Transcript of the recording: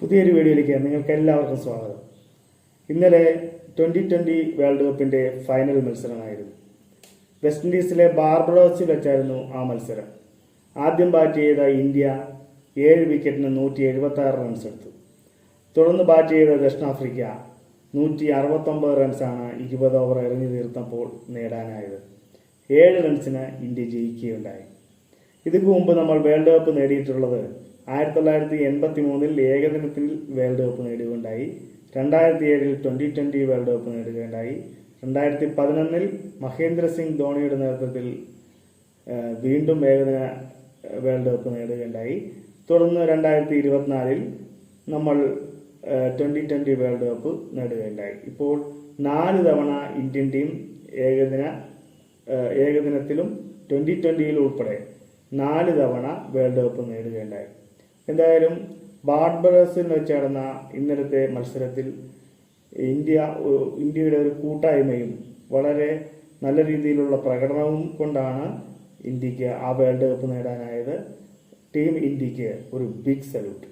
പുതിയൊരു വീഡിയോയിലേക്ക് നിങ്ങൾക്ക് എല്ലാവർക്കും സ്വാഗതം. ഇന്നലെ ട്വന്റി ട്വന്റി വേൾഡ് കപ്പിന്റെ ഫൈനൽ മത്സരമായിരുന്നു. വെസ്റ്റ് ഇൻഡീസിലെ ബാർബഡോസിൽ വെച്ചായിരുന്നു ആ മത്സരം. ആദ്യം ബാറ്റ് ചെയ്ത ഇന്ത്യ ഏഴ് വിക്കറ്റിന് നൂറ്റി എഴുപത്തി ആറ് റൺസ് എടുത്തു. തുടർന്ന് ബാറ്റ് ചെയ്ത ദക്ഷിണാഫ്രിക്ക നൂറ്റി അറുപത്തൊമ്പത് റൺസാണ് ഇരുപത് ഓവർ എറിഞ്ഞു തീർത്തപ്പോൾ നേടാനായത്. ഏഴ് റൺസിന് ഇന്ത്യ ജയിക്കുകയുണ്ടായി. ഇതിനു മുമ്പ് നമ്മൾ വേൾഡ് കപ്പ് നേടിയിട്ടുള്ളത് ആയിരത്തി തൊള്ളായിരത്തി എൺപത്തി മൂന്നിൽ ഏകദിനത്തിൽ വേൾഡ് കപ്പ് നേടുകയുണ്ടായി രണ്ടായിരത്തി ഏഴിൽ ട്വന്റി ട്വന്റി വേൾഡ് കപ്പ് നേടുകയുണ്ടായി. രണ്ടായിരത്തി പതിനൊന്നിൽ മഹേന്ദ്ര സിംഗ് ധോണിയുടെ നേതൃത്വത്തിൽ വീണ്ടും ഏകദിന വേൾഡ് കപ്പ് നേടുകയുണ്ടായി. തുടർന്ന് രണ്ടായിരത്തി ഇരുപത്തിനാലിൽ നമ്മൾ ട്വന്റി ട്വന്റി വേൾഡ് കപ്പ് നേടുകയുണ്ടായി. ഇപ്പോൾ നാല് തവണ ഇന്ത്യൻ ടീം ഏകദിന ഏകദിനത്തിലും ട്വന്റി ട്വന്റിയിലും ഉൾപ്പെടെ നാല് തവണ വേൾഡ് കപ്പ് നേടുകയുണ്ടായി. എന്തായാലും ബാർബറസിൽ വെച്ച് നടന്ന ഇന്നലത്തെ മത്സരത്തിൽ ഇന്ത്യ ഇന്ത്യയുടെ ഒരു കൂട്ടായ്മയും വളരെ നല്ല രീതിയിലുള്ള പ്രകടനവും കൊണ്ടാണ് ഇന്ത്യയ്ക്ക് ആ വേൾഡ് കപ്പ് നേടാനായത്. ടീം ഇന്ത്യയ്ക്ക് ഒരു ബിഗ് സല്യൂട്ട്.